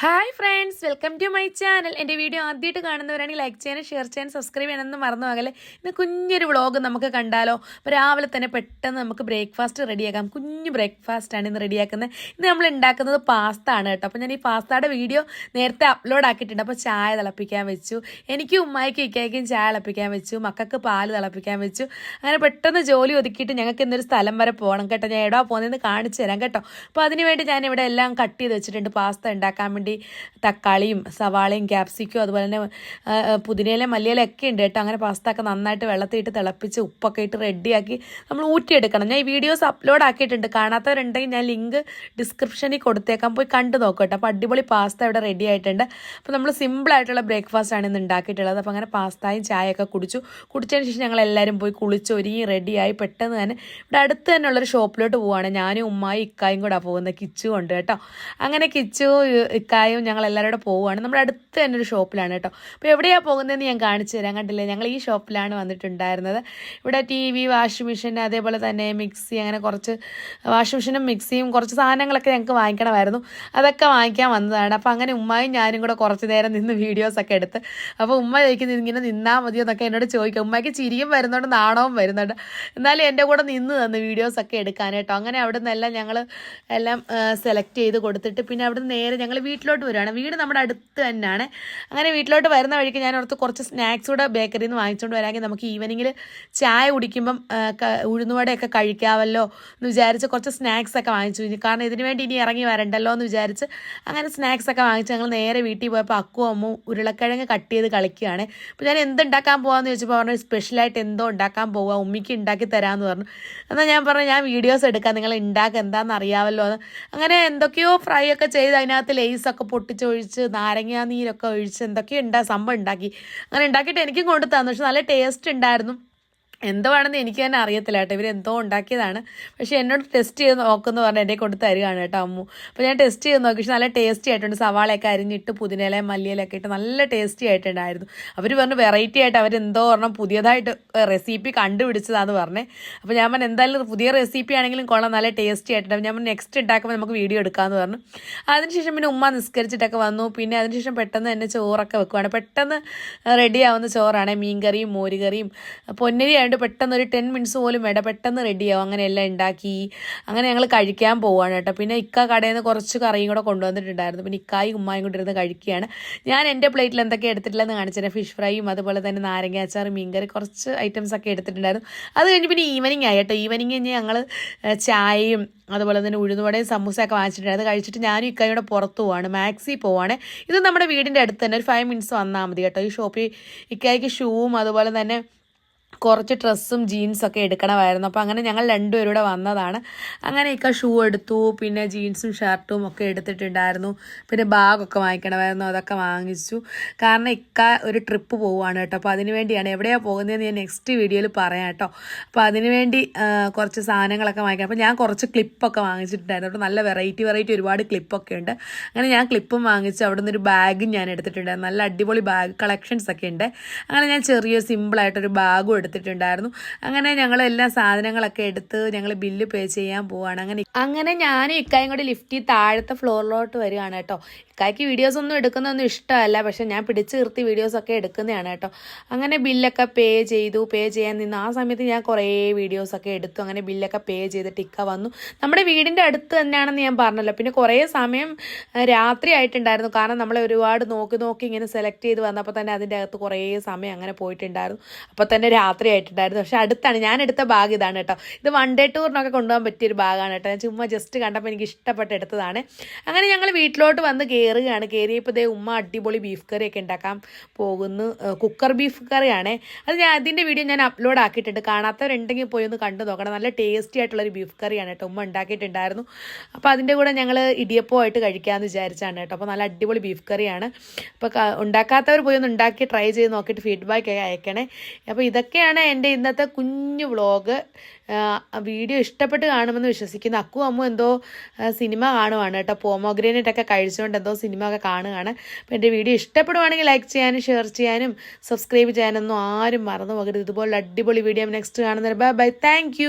Hi friends welcome to my channel. എന്റെ video ആദ്യമായിട്ട് കാണുന്നവരാണെങ്കിൽ ലൈക്ക് ചെയ്യാനും ഷെയർ ചെയ്യാനും സബ്സ്ക്രൈബ് ചെയ്യണമെന്ന് മറന്നു പോകലെ ഇന്ന് കുഞ്ഞൊരു വ്ളോഗ് നമുക്ക് കണ്ടാലോ. അപ്പോൾ രാവിലെ തന്നെ പെട്ടെന്ന് നമുക്ക് ബ്രേക്ക്ഫാസ്റ്റ് റെഡിയാക്കാം കുഞ്ഞു ബ്രേക്ക്ഫാസ്റ്റാണ് ഇന്ന് റെഡിയാക്കുന്നത് ഇന്ന് നമ്മൾ ഉണ്ടാക്കുന്നത് പാസ്ത ആണ് കേട്ടോ. അപ്പോൾ ഞാൻ ഈ പാസ്തയുടെ വീഡിയോ നേരത്തെ അപ്ലോഡ് ആക്കിയിട്ടുണ്ട്. അപ്പോൾ ചായ തിളപ്പിക്കാൻ വെച്ചു. എനിക്ക് ഉമ്മായിക്കും ഇക്കായ്ക്കും ചായ തിളപ്പിക്കാൻ വെച്ചു. മക്കൾക്ക് പാൽ തിളപ്പിക്കാൻ വെച്ചു. അങ്ങനെ പെട്ടെന്ന് ജോലി ഒതുക്കിയിട്ട് ഞങ്ങൾക്ക് ഇന്നൊരു സ്ഥലം വരെ പോകണം കേട്ടോ. ഞാൻ എവിടെ പോകുന്നതെന്ന് കാണിച്ചു തരാം കേട്ടോ. അപ്പോൾ അതിനുവേണ്ടി ഞാൻ ഇവിടെ എല്ലാം കട്ട് ചെയ്ത് വെച്ചിട്ടുണ്ട്. പാസ്ത ഉണ്ടാക്കാൻ വേണ്ടി തക്കാളിയും സവാളയും ക്യാപ്സിക്കും അതുപോലെ തന്നെ പുതിനയില മല്ലിയില ഒക്കെ ഉണ്ട് കേട്ടോ. അങ്ങനെ പാസ്ത ഒക്കെ നന്നായിട്ട് വെള്ളത്തിയിട്ട് തിളപ്പിച്ച് ഉപ്പൊക്കെ ഇട്ട് റെഡിയാക്കി നമ്മൾ ഊറ്റിയെടുക്കണം. ഞാൻ ഈ വീഡിയോസ് അപ്ലോഡ് ആക്കിയിട്ടുണ്ട്. കാണാത്തവരുണ്ടെങ്കിൽ ഞാൻ ലിങ്ക് ഡിസ്ക്രിപ്ഷനിൽ കൊടുത്തേക്കാം. പോയി കണ്ടു നോക്കും കേട്ടോ. അപ്പോൾ അടിപൊളി പാസ്ത ഇവിടെ റെഡി ആയിട്ടുണ്ട്. അപ്പോൾ നമ്മൾ സിമ്പിളായിട്ടുള്ള ബ്രേക്ക്ഫാസ്റ്റ് ആണ് ഇന്ന് ഉണ്ടാക്കിയിട്ടുള്ളത്. അപ്പോൾ അങ്ങനെ പാസ്തയും ചായയൊക്കെ കുടിച്ചു. കുടിച്ചതിന് ശേഷം ഞങ്ങൾ എല്ലാവരും പോയി കുളിച്ച് ഒരുങ്ങി റെഡിയായി പെട്ടെന്ന് തന്നെ ഇവിടെ അടുത്ത് തന്നെ ഉള്ളൊരു ഷോപ്പിലോട്ട് പോവുകയാണ് ഞാനും ഉമ്മായി ഇക്കായും കൂടെ പോകുന്നത് കിച്ചു കൊണ്ട് കേട്ടോ. അങ്ങനെ കിച്ചു ഇക്കായും ഞങ്ങൾ എല്ലാവരും പോവുകയാണ്. നമ്മുടെ അടുത്ത് തന്നെ ഒരു ഷോപ്പിലാണ് കേട്ടോ. അപ്പോൾ എവിടെയാണ് പോകുന്നതെന്ന് ഞാൻ കാണിച്ചു തരാം. കണ്ടില്ലേ? ഞങ്ങൾ ഈ ഷോപ്പിലാണ് വന്നിട്ടുണ്ടായിരുന്നത്. ഇവിടെ ടി വി വാഷിംഗ് മെഷീൻ അതേപോലെ തന്നെ മിക്സി അങ്ങനെ കുറച്ച് വാഷിംഗ് മെഷീനും മിക്സിയും കുറച്ച് സാധനങ്ങളൊക്കെ ഞങ്ങൾക്ക് വാങ്ങിക്കണമായിരുന്നു. അതൊക്കെ വാങ്ങിക്കാൻ വന്നതാണ്. അപ്പോൾ അങ്ങനെ ഉമ്മയും ഞാനും കൂടെ കുറച്ച് നേരം നിന്ന് വീഡിയോസൊക്കെ എടുത്ത് അപ്പോൾ ഉമ്മ ചോദിക്കുന്നത് ഇങ്ങനെ നിന്നാൽ മതിയോ? എന്നൊക്കെ എന്നോട് ചോദിക്കും. ഉമ്മയ്ക്ക് ചിരിയും വരുന്നുണ്ട് നാണവും വരുന്നുണ്ട്. എന്നാലും എന്റെ കൂടെ നിന്ന് തന്നു വീഡിയോസൊക്കെ എടുക്കാൻ കേട്ടോ. അങ്ങനെ അവിടെ നിന്നെല്ലാം ഞങ്ങൾ എല്ലാം സെലക്ട് ചെയ്ത് കൊടുത്തിട്ട് പിന്നെ അവിടെ നേരെ ഞങ്ങൾ വീട്ടിലോട്ട് വരുവാണ് വീട് നമ്മുടെ അടുത്ത് തന്നെയാണ്. അങ്ങനെ വീട്ടിലോട്ട് വരുന്ന വഴിക്ക് ഞാൻ ഓർത്ത് കുറച്ച് സ്നാക്സ് കൂടെ ബേക്കറിയിൽ നിന്ന് വാങ്ങിച്ചുകൊണ്ട് വരാമെങ്കിൽ നമുക്ക് ഈവനിങ്ങിൽ ചായ കുടിക്കുമ്പം ഉഴുന്നുവടയൊക്കെ കഴിക്കാമല്ലോ എന്ന് വിചാരിച്ച് കുറച്ച് സ്നാക്സ് ഒക്കെ വാങ്ങിച്ചു. കാരണം ഇതിന് വേണ്ടി ഇനി ഇറങ്ങി വരണ്ടല്ലോ എന്ന് വിചാരിച്ച് അങ്ങനെ സ്നാക്സ് ഒക്കെ വാങ്ങിച്ച് ഞങ്ങൾ നേരെ വീട്ടിൽ പോയപ്പോൾ അക്കു അമ്മു ഉരുളക്കിഴങ്ങ് കട്ട് ചെയ്ത് കളിക്കുകയാണ്. അപ്പോൾ ഞാൻ എന്തുണ്ടാക്കാൻ പോകാമെന്ന് ചോദിച്ചപ്പോൾ പറഞ്ഞു സ്പെഷ്യലായിട്ട് എന്തോ ഉണ്ടാക്കാൻ പോവുക ഉമ്മിക്ക് ഉണ്ടാക്കി തരാമെന്ന് പറഞ്ഞു. എന്നാൽ ഞാൻ പറഞ്ഞു ഞാൻ വീഡിയോസ് എടുക്കാം നിങ്ങൾ ഉണ്ടാക്കുക എന്താണെന്ന് അറിയാമല്ലോ അങ്ങനെ എന്തൊക്കെയോ ഫ്രൈ ഒക്കെ ചെയ്ത് അതിനകത്ത് ലേസൊക്കെ പൊട്ടിച്ചൊഴിച്ച് നാരങ്ങാ നീരൊക്കെ ഒഴിച്ച് എന്തൊക്കെയോ ഉണ്ടാ സംഭവം ഉണ്ടാക്കി. അങ്ങനെ ഉണ്ടാക്കിയിട്ട് എനിക്കും കൊണ്ടു തന്നു. പക്ഷെ നല്ല ടേസ്റ്റ് ഉണ്ടായിരുന്നു. എന്തുവാണെന്ന് എനിക്ക് തന്നെ അറിയത്തില്ല കേട്ടോ. എന്തോ ഉണ്ടാക്കിയതാണ്. പക്ഷേ എന്നോട് ടെസ്റ്റ് ചെയ്ത് നോക്കുമെന്ന് പറഞ്ഞാൽ എന്റെ കൊണ്ട് തരികയാണ് കേട്ടോ അമ്മു. അപ്പോൾ ഞാൻ ടെസ്റ്റ് ചെയ്ത് നോക്കി. പക്ഷെ നല്ല ടേസ്റ്റി ആയിട്ടുണ്ട്. സവാളയൊക്കെ അരിഞ്ഞിട്ട് പുതിനയിലയും മല്ലിയിലൊക്കെ ഇട്ട് നല്ല ടേസ്റ്റി ആയിട്ടുണ്ടായിരുന്നു. അവർ പറഞ്ഞു വെറൈറ്റി ആയിട്ട് അവരെന്തോ പറഞ്ഞാൽ പുതിയതായിട്ട് റെസിപ്പി കണ്ടുപിടിച്ചതാന്ന് പറഞ്ഞേ. അപ്പോൾ ഞാൻ പറഞ്ഞു എന്തായാലും പുതിയ റെസിപ്പി ആണെങ്കിലും കൊള്ളാം. നല്ല ടേസ്റ്റി ആയിട്ടുണ്ട്. ഞാൻ നെക്സ്റ്റ് ഉണ്ടാക്കുമ്പോൾ നമുക്ക് വീഡിയോ എടുക്കാമെന്ന് പറഞ്ഞു. അതിനുശേഷം പിന്നെ ഉമ്മ നിസ്കരിച്ചിട്ടൊക്കെ വന്നു. പിന്നെ അതിനുശേഷം പെട്ടെന്ന് തന്നെ ചോറൊക്കെ വെക്കുവാണ്. പെട്ടെന്ന് റെഡി ആവുന്ന ചോറാണ് മീൻകറിയും മോരുകറിയും. പൊന്നരി ആയതുകൊണ്ട് പെട്ടെന്ന് ഒരു ടെൻ മിനിറ്റ്സ് പോലും വേണ്ട. പെട്ടെന്ന് റെഡിയാവും അങ്ങനെ എല്ലാം ഉണ്ടാക്കി. അങ്ങനെ ഞങ്ങൾ കഴിക്കാൻ പോവാണ് കേട്ടോ. പിന്നെ ഇക്ക കടയിൽ നിന്ന് കുറച്ച് കറിയും കൂടെ കൊണ്ടുവന്നിട്ടുണ്ടായിരുന്നു. പിന്നെ ഇക്കായും ഉമ്മായും കൂടി ഇരുന്ന് കഴിക്കുകയാണ്. ഞാൻ എന്റെ പ്ലേറ്റിൽ എന്തൊക്കെ എടുത്തിട്ടില്ലെന്ന് കാണിച്ചത് ഫിഷ് ഫ്രൈയും അതുപോലെ തന്നെ നാരങ്ങ അച്ചാർ മീൻകറി കുറച്ച് ഐറ്റംസ് ഒക്കെ എടുത്തിട്ടുണ്ടായിരുന്നു. അത് കഴിഞ്ഞ് പിന്നെ ഈവനിങ് ആയി കേട്ടോ. ഈവനിങ് കഴിഞ്ഞ് ഞങ്ങൾ ചായയും അതുപോലെ തന്നെ ഉഴുന്നുവടയും സമൂസയൊക്കെ വാങ്ങിച്ചിട്ടുണ്ടായിരുന്നു. അത് കഴിച്ചിട്ട് ഞാനും ഇക്കായും കൂടെ പുറത്തു പോവാണ്. മാക്സി പോവാണ്. ഇത് നമ്മുടെ വീടിന്റെ അടുത്ത് തന്നെ. ഒരു ഫൈവ് മിനിറ്റ്സ് വന്നാൽ മതി കേട്ടോ. ഈ ഷോപ്പിൽ ഇക്കായ്ക്ക് ഷൂവും അതുപോലെ തന്നെ കുറച്ച് ഡ്രസ്സും ജീൻസൊക്കെ എടുക്കണമായിരുന്നു. അപ്പോൾ അങ്ങനെ ഞങ്ങൾ രണ്ടുപേരും കൂടെ വന്നതാണ്. അങ്ങനെ ഇക്ക ഷൂ എടുത്തു. പിന്നെ ജീൻസും ഷർട്ടും ഒക്കെ എടുത്തിട്ടുണ്ടായിരുന്നു. പിന്നെ ബാഗൊക്കെ വാങ്ങിക്കണമായിരുന്നു. അതൊക്കെ വാങ്ങിച്ചു. കാരണം ഇക്ക ഒരു ട്രിപ്പ് പോവുകയാണ് കേട്ടോ. അപ്പോൾ അതിന് വേണ്ടിയാണ് എവിടെയാണ് പോകുന്നതെന്ന് ഞാൻ നെക്സ്റ്റ് വീഡിയോയിൽ പറയാം കേട്ടോ. അപ്പോൾ അതിന് വേണ്ടി കുറച്ച് സാധനങ്ങളൊക്കെ വാങ്ങിക്കണം. അപ്പോൾ ഞാൻ കുറച്ച് ക്ലിപ്പൊക്കെ വാങ്ങിച്ചിട്ടുണ്ടായിരുന്നു. അപ്പോൾ നല്ല വെറൈറ്റി വെറൈറ്റി ഒരുപാട് ക്ലിപ്പൊക്കെ ഉണ്ട്. അങ്ങനെ ഞാൻ ക്ലിപ്പും വാങ്ങിച്ചു. അവിടെ നിന്നൊരു ബാഗും ഞാൻ എടുത്തിട്ടുണ്ടായിരുന്നു. നല്ല അടിപൊളി ബാഗ് കളക്ഷൻസ് ഒക്കെ ഉണ്ട്. അങ്ങനെ ഞാൻ ചെറിയ സിമ്പിളായിട്ടൊരു ബാഗും എടുത്തിട്ടുണ്ടായിരുന്നു. അങ്ങനെ ഞങ്ങൾ എല്ലാ സാധനങ്ങളൊക്കെ എടുത്ത് ഞങ്ങൾ ബില്ല് പേ ചെയ്യാൻ പോവാണ്. അങ്ങനെ അങ്ങനെ ഞാൻ ഇക്കായും കൂടി ലിഫ്റ്റിൽ താഴത്തെ ഫ്ലോറിലോട്ട് വരികയാണ് കേട്ടോ. ഇക്കായ്ക്ക് വീഡിയോസ് ഒന്നും എടുക്കുന്നൊന്നും ഇഷ്ടമല്ല. പക്ഷെ ഞാൻ പിടിച്ച് നിർത്തി വീഡിയോസൊക്കെ എടുക്കുന്നതാണ് കേട്ടോ. അങ്ങനെ ബില്ലൊക്കെ പേ ചെയ്തു. പേ ചെയ്യാൻ നിന്ന് ആ സമയത്ത് ഞാൻ കുറേ വീഡിയോസൊക്കെ എടുത്തു. അങ്ങനെ ബില്ലൊക്കെ പേ ചെയ്തിട്ട് ഇക്ക വന്നു. നമ്മുടെ വീടിന്റെ അടുത്ത് തന്നെയാണെന്ന് ഞാൻ പറഞ്ഞല്ലോ. പിന്നെ കുറേ സമയം രാത്രി ആയിട്ടുണ്ടായിരുന്നു. കാരണം നമ്മളെ ഒരുപാട് നോക്കി നോക്കി ഇങ്ങനെ സെലക്ട് ചെയ്ത് വന്നപ്പോൾ തന്നെ അതിന്റെ അകത്ത് കുറേ സമയം അങ്ങനെ പോയിട്ടുണ്ടായിരുന്നു. അപ്പോൾ തന്നെ രാത്രി ആയിട്ടുണ്ടായിരുന്നു പക്ഷെ അടുത്താണ് ഞാൻ എടുത്ത ബാഗ് ഇതാണ് കേട്ടോ. ഇത് വൺ ഡേ ടൂറിനൊക്കെ കൊണ്ടുപോകാൻ പറ്റിയൊരു ബാഗാണ് കേട്ടോ. ഞാൻ ചുമ്മാ ജസ്റ്റ് കണ്ടപ്പോൾ എനിക്ക് ഇഷ്ടപ്പെട്ട് എടുത്തതാണ്. അങ്ങനെ ഞങ്ങൾ വീട്ടിലോട്ട് വന്ന് കയറുകയാണ് കയറിയപ്പോൾ ഇതേ ഉമ്മ അടിപൊളി ബീഫ് കറിയൊക്കെ ഉണ്ടാക്കാൻ പോകുന്നു. കുക്കർ ബീഫ് കറിയാണ് അത് ഞാൻ അതിന്റെ വീഡിയോ ഞാൻ അപ്ലോഡ് ആക്കിയിട്ടുണ്ട്. കാണാത്തവരുണ്ടെങ്കിൽ പോയി ഒന്ന് കണ്ടു നോക്കണം. നല്ല ടേസ്റ്റി ആയിട്ടുള്ളൊരു ബീഫ് കറിയാണ് കേട്ടോ ഉമ്മ ഉണ്ടാക്കിയിട്ടുണ്ടായിരുന്നു. അപ്പോൾ അതിന്റെ കൂടെ ഞങ്ങൾ ഇടിയപ്പമായിട്ട് കഴിക്കാമെന്ന് വിചാരിച്ചാണ് കേട്ടോ. അപ്പോൾ നല്ല അടിപൊളി ബീഫ് കറിയാണ് അപ്പോൾ ഉണ്ടാക്കാത്തവർ പോയി ഒന്ന് ഉണ്ടാക്കി ട്രൈ ചെയ്ത് നോക്കിയിട്ട് ഫീഡ്ബാക്ക് അയക്കണേ. അപ്പോൾ ഇതൊക്കെയാണ് എന്റെ ഇന്നത്തെ കുഞ്ഞു വ്ളോഗ്. വീഡിയോ ഇഷ്ടപ്പെട്ട് കാണുമെന്ന് വിശ്വസിക്കുന്നു. അക്കു അമ്മു എന്തോ സിനിമ കാണുവാണ് കേട്ടോ. പോമോഗ്രാനൈറ്റ് ഒക്കെ കഴിച്ചുകൊണ്ട് എന്തോ സിനിമ ഒക്കെ കാണുകയാണ് അപ്പോൾ എന്റെ വീഡിയോ ഇഷ്ടപ്പെടുവാണെങ്കിൽ ലൈക്ക് ചെയ്യാനും ഷെയർ ചെയ്യാനും സബ്സ്ക്രൈബ് ചെയ്യാനൊന്നും ആരും മറന്നു പോകരുത്. ഇതുപോലെ അടിപൊളി വീഡിയോ നെക്സ്റ്റ് കാണുന്നത് ബൈ ബൈ. താങ്ക്